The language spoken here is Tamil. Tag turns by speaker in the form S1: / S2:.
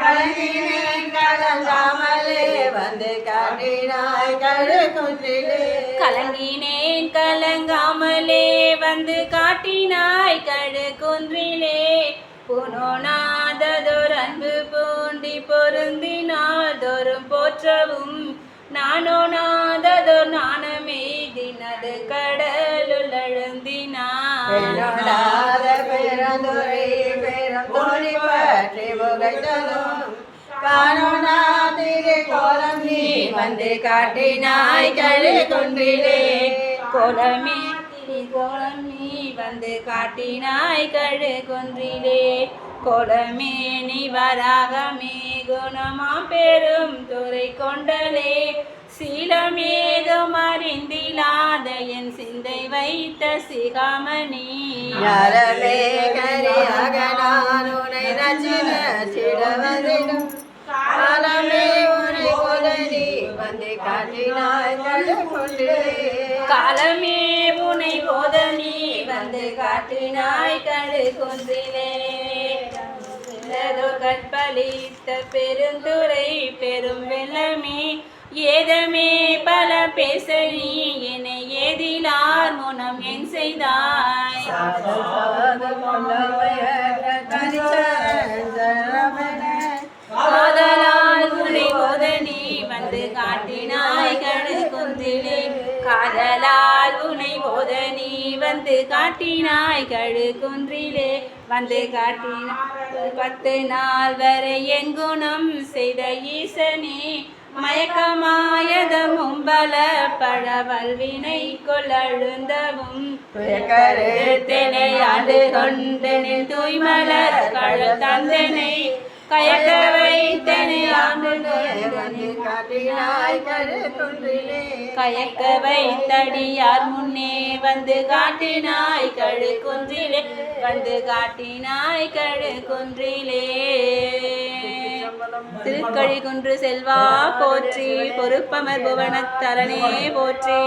S1: கலங்கினேன் கலங்காமலே வந்து காட்டினாய் கழு குன்றிலே.
S2: கலங்கினேன் கலங்காமலே வந்து காட்டினாய் கழு குன்றிலே. புனோனாததோர் அன்பு பூண்டி பொருந்தினாதொரும் போற்றவும் நானோனாததோர் நாணமே தினது கடலுள் அழுந்தினான்.
S1: பெண்ணோடாத பெருந்துரை பெருந்தோணி பற்றி புகைத்ததும் காணோனா திரு கோலம் நீ வந்து காட்டினாய் கழு குன்றிலே
S2: கோலமே கோலம் நீ வந்து காட்டினாய் கழு கோலமே நீ வராகமே குணமா பெரும் துறை கொண்டலே. சீலமேதும் அறிந்திலாத என் சிந்தை வைத்த சிகாமணி.
S1: யாரலே கரியா நச்சின சிடவதிடும் காலமே உன்னை கொலனி வந்து காட்டினாய் குன்றிலே
S2: காலமே உனை போத நீ வந்து காட்டினாய் கற்பழித்த பெருந்துரை பெரும் வெள்ளமே. ஏதமே பல பேச நீ என்னை ஏதிலார் முனம் என் செய்தாய். காதலால் உனை போத நீ வந்து காட்டினாய் கழு குன்றிலே வந்து காட்டினாய் பத்து நாள் வரை எங்குணம் செய்த ஈசனே. மயக்கமாயத மும்பல பழவல்வினை கொள்ளழுந்தவும் கருத்தினை ஆண்டு கொண்டு தூய்மலர் கழு தந்தனை கயக்க வைத்தனை ஆண்டு கயக்க வைத்தடியார் முன்னே வந்து காட்டினாய் கழு குன்றிலே வந்து காட்டினாய் கழு குன்றிலே திருக்கழி குன்று செல்வா போற்றி பொறுப்பமர் புவனத்தரணே போற்றி.